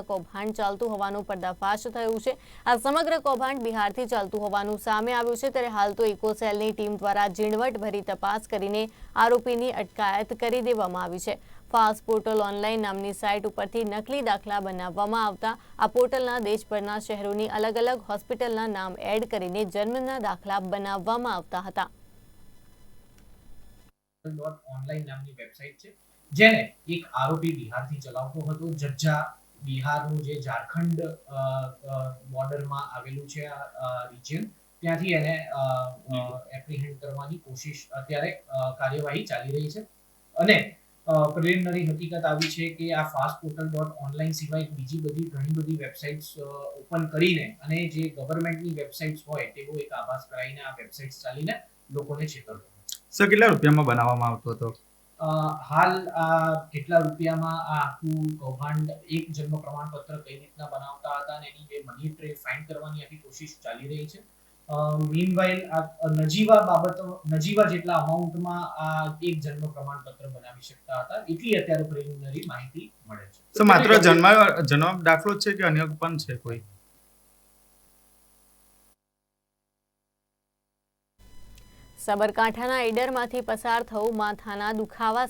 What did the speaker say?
કૌભાંડ ચાલતું હોવાનું ચાલતું હોવાનું સામે આવ્યું છે, ત્યારે હાલ તો ઇકોસેલની ટીમ દ્વારા ઝીણવટભરી તપાસ કરીને આરોપીની અટકાયત કરી દેવામાં આવી છે. ફાસ્ટ પોર્ટલ ઓનલાઈન નામની સાઇટ ઉપરથી નકલી દાખલા બનાવવામાં આવતા આ પોર્ટલના દેશભરના શહેરોની અલગ અલગ હોસ્પિટલના નામ એડ કરીને જન્મના દાખલા બનાવવામાં આવતા હતા. ઓનલાઈન નામની વેબસાઇટ છે જેને એક આરોપી બિહારથી ચલાવતો હતો. જજ્જા બિહારનું જે ઝારખંડ બોર્ડરમાં આવેલું છે આ રિજિયન ત્યાંથી એને એપ્રિહેન્ડ કરવાની કોશિશ અત્યારે કાર્યવાહી ચાલી રહી છે. અને પ્રિલિમિનરી હકીકત આવી છે કે આ ફાસ્ટ પોર્ટલ ડોટ ઓનલાઈન સિવાય બીજી બધી ઘણી બધી વેબસાઇટ્સ ઓપન કરીને અને જે ગવર્મેન્ટની વેબસાઇટ્સ હોય તેવો એક આભાસ કરાવીને આ વેબસાઇટ્સ ચાલીને લોકોને છેતરતો સર કેટલા રૂપિયામાં બનાવવામાં આવતો હતો? હાલ આ કેટલા રૂપિયામાં આ આખું કૌભાંડ એક જન્મ પ્રમાણપત્ર કઈ રીતના બનાવતા હતા અને એની જે મની ટ્રે ફાઇન્ડ કરવાની આખી કોશિશ ચાલી રહી છે? મીનવાઇલ આ નજીવા બાબતો નજીવા જેટલા અમાઉન્ટમાં આ એક જન્મ પ્રમાણપત્ર બનાવી શકતા હતા એટલી અત્યારે પ્રિલિમિનરી માહિતી મળે છે. તો માત્ર જન્મ જન્મ દાખલો છે કે અન્ય પણ છે કોઈ? સાબરકાંઠાના ઈડરમાંથી પસાર થવું માથાના દુખાવા